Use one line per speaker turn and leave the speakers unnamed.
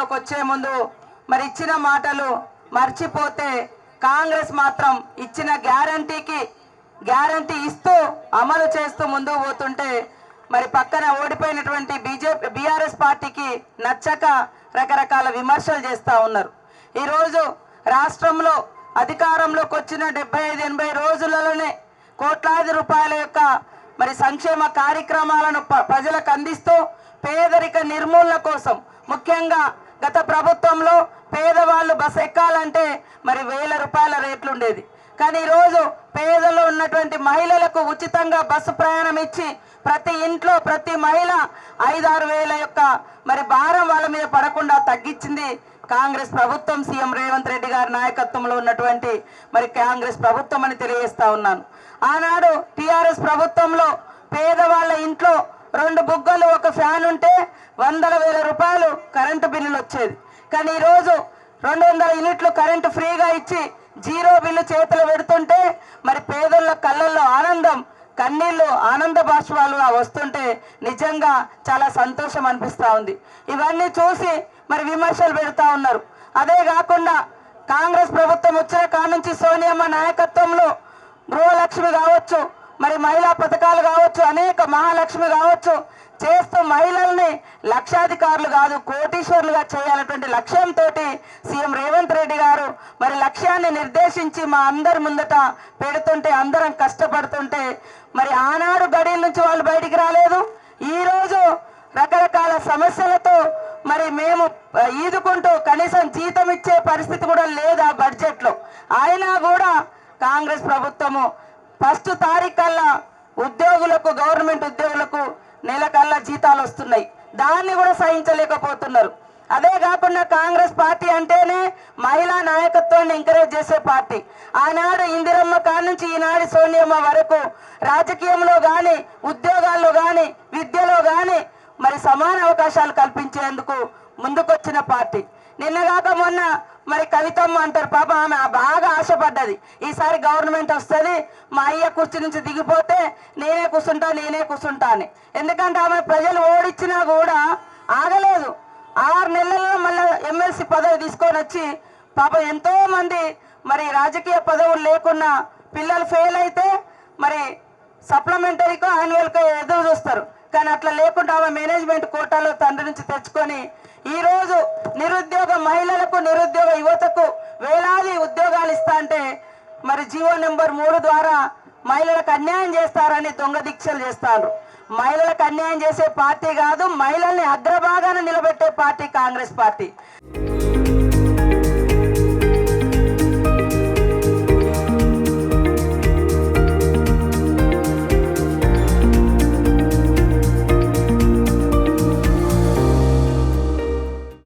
అధికారంలోకి వచ్చే ముందు మరి ఇచ్చిన మాటలు మర్చిపోతే కాంగ్రెస్ మాత్రం ఇచ్చిన గ్యారంటీకి గ్యారంటీ ఇస్తూ అమలు చేస్తూ ముందుకు పోతుంటే మరి పక్కన ఓడిపోయినటువంటి బీజేపీ బీఆర్ఎస్ పార్టీకి నచ్చక రకరకాల విమర్శలు చేస్తూ ఉన్నారు. ఈరోజు రాష్ట్రంలో అధికారంలోకి వచ్చిన డెబ్బై ఐదు ఎనభై రోజులలోనే కోట్లాది రూపాయల యొక్క మరి సంక్షేమ కార్యక్రమాలను ప్రజలకు అందిస్తూ పేదరిక నిర్మూలన కోసం ముఖ్యంగా గత ప్రభుత్వంలో పేదవాళ్ళు బస్ ఎక్కాలంటే మరి వేల రూపాయల రేట్లు ఉండేది కానీ ఈరోజు పేదలు ఉన్నటువంటి మహిళలకు ఉచితంగా బస్సు ప్రయాణం ఇచ్చి ప్రతి ఇంట్లో ప్రతి మహిళ ఐదారు వేల యొక్క మరి భారం వాళ్ళ మీద పడకుండా తగ్గించింది కాంగ్రెస్ ప్రభుత్వం సీఎం రేవంత్ రెడ్డి గారి నాయకత్వంలో ఉన్నటువంటి మరి కాంగ్రెస్ ప్రభుత్వం అని తెలియజేస్తా ఉన్నాను. ఆనాడు టీఆర్ఎస్ ప్రభుత్వంలో పేదవాళ్ళ ఇంట్లో రెండు బుగ్గలు ఒక ఫ్యాన్ ఉంటే వందల వేల రూపాయలు కరెంటు బిల్లులు వచ్చేది. కానీ ఈరోజు రెండు వందల యూనిట్లు కరెంటు ఫ్రీగా ఇచ్చి జీరో బిల్లు చేతులు పెడుతుంటే మరి పేదల కళ్ళల్లో ఆనందం కన్నీళ్ళు ఆనంద బాష్పాలుగా వస్తుంటే నిజంగా చాలా సంతోషం అనిపిస్తూ ఉంది. ఇవన్నీ చూసి మరి విమర్శలు పెడతా ఉన్నారు. అదే కాకుండా కాంగ్రెస్ ప్రభుత్వం వచ్చిన కాడ నుంచి సోనియమ్మ నాయకత్వంలో గృహలక్ష్మి కావచ్చు మరి మహిళా పథకాలు కావచ్చు అనేక మహాలక్ష్మి కావచ్చు చేస్తూ మహిళల్ని లక్షాధికారులు కాదు కోటీశ్వరులుగా చేయాలన్నటువంటి లక్ష్యంతో సీఎం రేవంత్ రెడ్డి గారు మరి లక్ష్యాన్ని నిర్దేశించి మా అందరి ముందట పెడుతుంటే అందరం కష్టపడుతుంటే మరి ఆనాడు గడియల నుంచి వాళ్ళు బయటికి రాలేదు. ఈరోజు రకరకాల సమస్యలతో మరి మేము ఈదుకుంటూ కనీసం జీతం ఇచ్చే పరిస్థితి కూడా లేదు ఆ బడ్జెట్లో. అయినా కూడా కాంగ్రెస్ ప్రభుత్వము ఫస్ట్ తారీఖు కల్లా ఉద్యోగులకు గవర్నమెంట్ ఉద్యోగులకు నెల కల్లా జీతాలు వస్తున్నాయి. దాన్ని కూడా సహించలేకపోతున్నారు. అదే కాకుండా కాంగ్రెస్ పార్టీ అంటేనే మహిళా నాయకత్వాన్ని ఎంకరేజ్ చేసే పార్టీ. ఆనాడు ఇందిరమ్మ కాడ నుంచి ఈనాడు సోనియమ్మ వరకు రాజకీయంలో కానీ ఉద్యోగాల్లో కానీ విద్యలో కానీ మరి సమాన అవకాశాలు కల్పించేందుకు ముందుకొచ్చిన పార్టీ. నిన్నగాక మొన్న మరి కవితమ్మ అంటారు పాప ఆమె బాగా ఆశపడ్డది. ఈసారి గవర్నమెంట్ వస్తుంది మా అయ్య కుర్చీ నుంచి దిగిపోతే నేనే కూర్చుంటా నేనే కూర్చుంటా అని. ఎందుకంటే ఆమె ప్రజలు ఓడిచ్చినా కూడా ఆగలేదు. ఆరు నెలల్లో మళ్ళీ ఎమ్మెల్సీ పదవి తీసుకొని వచ్చి పాప ఎంతో మంది మరి రాజకీయ పదవులు లేకున్నా పిల్లలు ఫెయిల్ అయితే మరి సప్లిమెంటరీకో యాన్యువల్కో ఎదురు చూస్తారు. కానీ అట్లా లేకుండా ఆమె మేనేజ్మెంట్ కోటాలో తండ్రి నుంచి తెచ్చుకొని ఈరోజు నిరుద్యోగ మహిళలకు నిరుద్యోగ యువతకు వేలాది ఉద్యోగాలు ఇస్తా అంటే మరి జీవో నెంబర్ మూడు ద్వారా మహిళలకు అన్యాయం చేస్తారని దొంగ దీక్షలు చేస్తారు. మహిళలకు అన్యాయం చేసే పార్టీ కాదు మహిళల్ని అగ్రభాగాన నిలబెట్టే పార్టీ కాంగ్రెస్ పార్టీ.